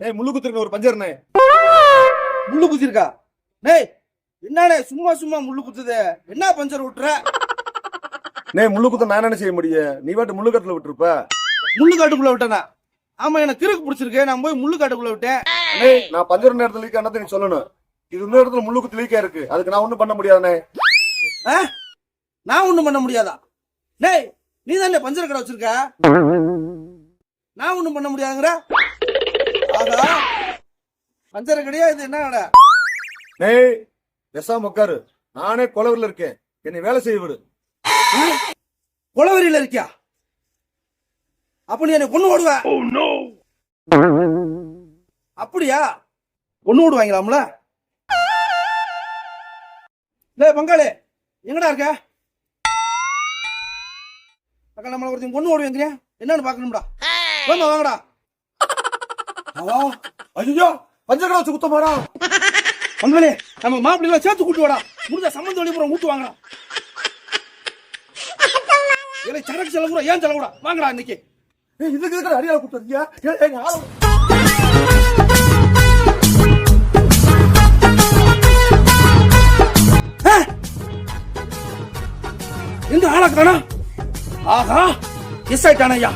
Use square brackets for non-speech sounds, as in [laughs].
ஏய் முள்ளு குத்துருங்க ஒரு பஞ்சர்ண்ணே முள்ளு குத்திருக்கா? டேய் என்னடே சும்மா சும்மா முள்ளு குத்துது. என்ன பஞ்சர் விட்டுற நே முள்ளு குத்த நான் என்ன செய்ய முடியும்? நீ வாட்டு முள்ளு கட்டில விட்டுருப்ப. முள்ளு காட்டுக்குள்ள விட்டனா? ஆமா எனக்கு கிறுக்கு பிடிச்சிருக்கு. நான் போய் முள்ளு காட்டுக்குள்ள விட்டேன். ஏய் நான் பஞ்சர் நேரத்துல லீக் ஆனதை நீ சொல்லணும். இது இன்னொரு இடத்துல முள்ளு குத்து லீக்கா இருக்கு அதுக்கு நான் ஒண்ணும் பண்ண முடியாதுண்ணே. ஆ? நான் ஒண்ணும் பண்ண முடியாதா? டேய் நீ தானே பஞ்சர் கடை வச்சிருக்க? நான் ஒண்ணும் பண்ண முடியாதுங்கிற? பஞ்சர் கடையா இது என்ன கடை டேய் பேசாம உட்காரு நானே கொலவரில் இருக்கேன். என்னை வேலை செய்ய விடு. குளவரியில இருக்கியா? அப்ப நீ என்னை கொண்டு ஓடுவ? அப்படியா? கொண்டு ஓடுவாங்களாம்ல? டேய் பங்காளி எங்கடா இருக்க? அக்கா நம்மள ஒருத்தன் கொண்டு ஓடுவீங்க என்னன்னு பாக்கணும்டா வாங்க வாங்கடா. [laughs] ஐயோ. பஞ்சர் கடை வச்சு குத்த மாடா பங்காளி நம்ம மாப்பிள்ளைகளை சேர்த்து கூட்டு வாடா. முடிஞ்ச சம்மந்த வழிபுறம் கூட்டு வாங்கடா. இல்லை சரக்கு செலவு கூட ஏன் செலவு கூட? வாங்கடா இன்னைக்கு. இதுக்கு இதுக்கு இருக்கிற அடியால கூப்பிட்டு ஏய் ஆளு எங்க ஆளாக்குறானா ஆஹா எஸ் ஆயிட்டான ஐயா.